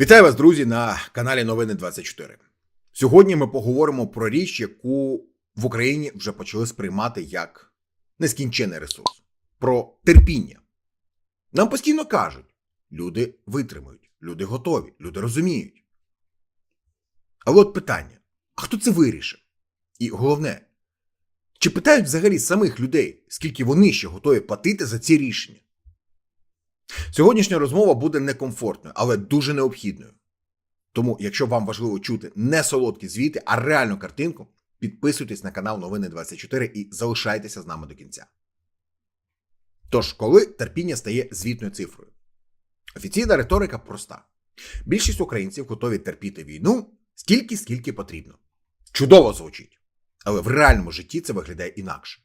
Вітаю вас, друзі, на каналі Новини 24. Сьогодні ми поговоримо про річ, яку в Україні вже почали сприймати як нескінчений ресурс про терпіння. Нам постійно кажуть, люди витримують, люди готові, люди розуміють. Але от питання: а хто це вирішив? І головне, чи питають взагалі самих людей, скільки вони ще готові платити за ці рішення? Сьогоднішня розмова буде некомфортною, але дуже необхідною. Тому, якщо вам важливо чути не солодкі звіти, а реальну картинку, підписуйтесь на канал Новини 24 і залишайтеся з нами до кінця. Тож, коли терпіння стає звітною цифрою? Офіційна риторика проста: більшість українців готові терпіти війну стільки, скільки потрібно. Чудово звучить. Але в реальному житті це виглядає інакше.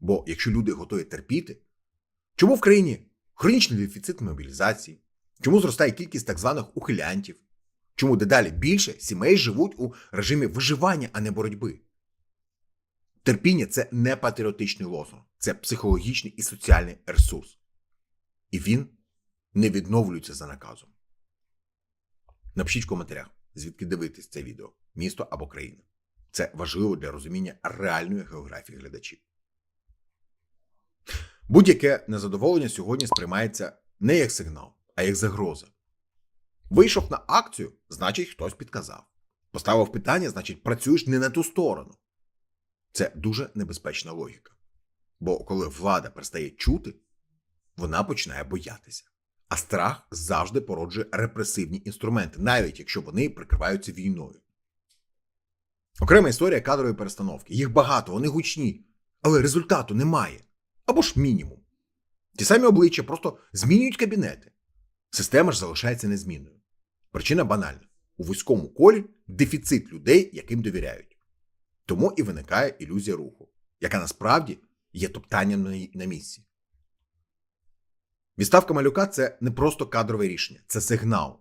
Бо якщо люди готові терпіти, чому в країні хронічний дефіцит мобілізації, чому зростає кількість так званих ухилянтів, чому дедалі більше сімей живуть у режимі виживання, а не боротьби. Терпіння це не патріотичний лозунг, це психологічний і соціальний ресурс. І він не відновлюється за наказом. Напишіть в коментарях, звідки дивитись це відео, місто або країна. Це важливо для розуміння реальної географії глядачів. Будь-яке незадоволення сьогодні сприймається не як сигнал, а як загроза. Вийшов на акцію, значить, хтось підказав. Поставив питання, значить, працюєш не на ту сторону. Це дуже небезпечна логіка. Бо коли влада перестає чути, вона починає боятися. А страх завжди породжує репресивні інструменти, навіть якщо вони прикриваються війною. Окрема історія кадрової перестановки. Їх багато, вони гучні, але результату немає або ж мінімум. Ті самі обличчя просто змінюють кабінети. Система ж залишається незмінною. Причина банальна: у вузькому колі дефіцит людей, яким довіряють. Тому і виникає ілюзія руху, яка насправді є топтанням на- місці. Відставка малюка це не просто кадрове рішення, це сигнал.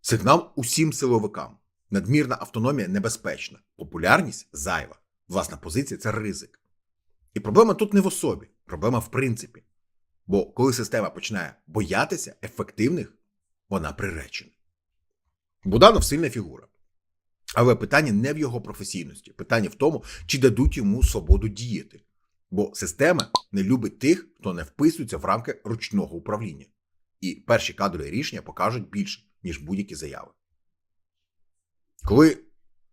Сигнал усім силовикам. Надмірна автономія небезпечна, популярність зайва, власна позиція це ризик. І проблема тут не в особі, проблема в принципі. Бо коли система починає боятися ефективних, вона приречена. Буданов сильна фігура. Але питання не в його професійності, питання в тому, чи дадуть йому свободу діяти. Бо система не любить тих, хто не вписується в рамки ручного управління. І перші кадрові рішення покажуть більше, ніж будь-які заяви. Коли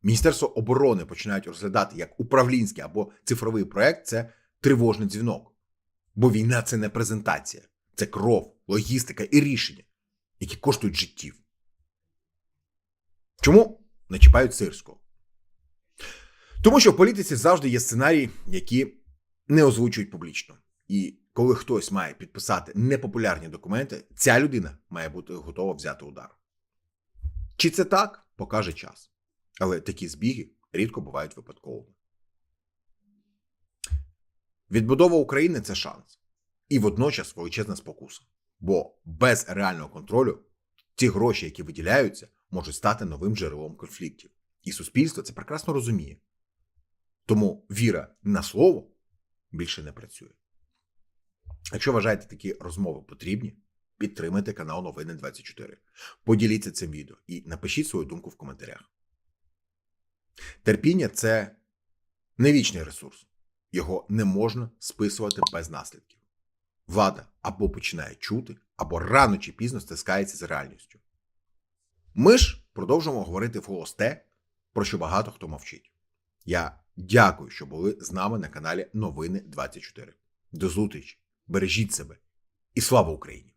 Міністерство оборони починають розглядати як управлінський або цифровий проект, це тривожний дзвінок. Бо війна це не презентація, це кров, логістика і рішення, які коштують життів. Чому не чіпають сирського? Тому що в політиці завжди є сценарії, які не озвучують публічно. І коли хтось має підписати непопулярні документи, ця людина має бути готова взяти удар. Чи це так, покаже час. Але такі збіги рідко бувають випадковими. Відбудова України це шанс. І водночас величезна спокуса. Бо без реального контролю ті гроші, які виділяються, можуть стати новим джерелом конфліктів. І суспільство це прекрасно розуміє. Тому віра на слово більше не працює. Якщо вважаєте такі розмови потрібні, підтримайте канал Новини 24. Поділіться цим відео і напишіть свою думку в коментарях. Терпіння це не вічний ресурс. Його не можна списувати без наслідків. Влада або починає чути, або рано чи пізно стискається з реальністю. Ми ж продовжуємо говорити вголос те, про що багато хто мовчить. Я дякую, що були з нами на каналі Новини 24. До зустрічі! Бережіть себе і слава Україні!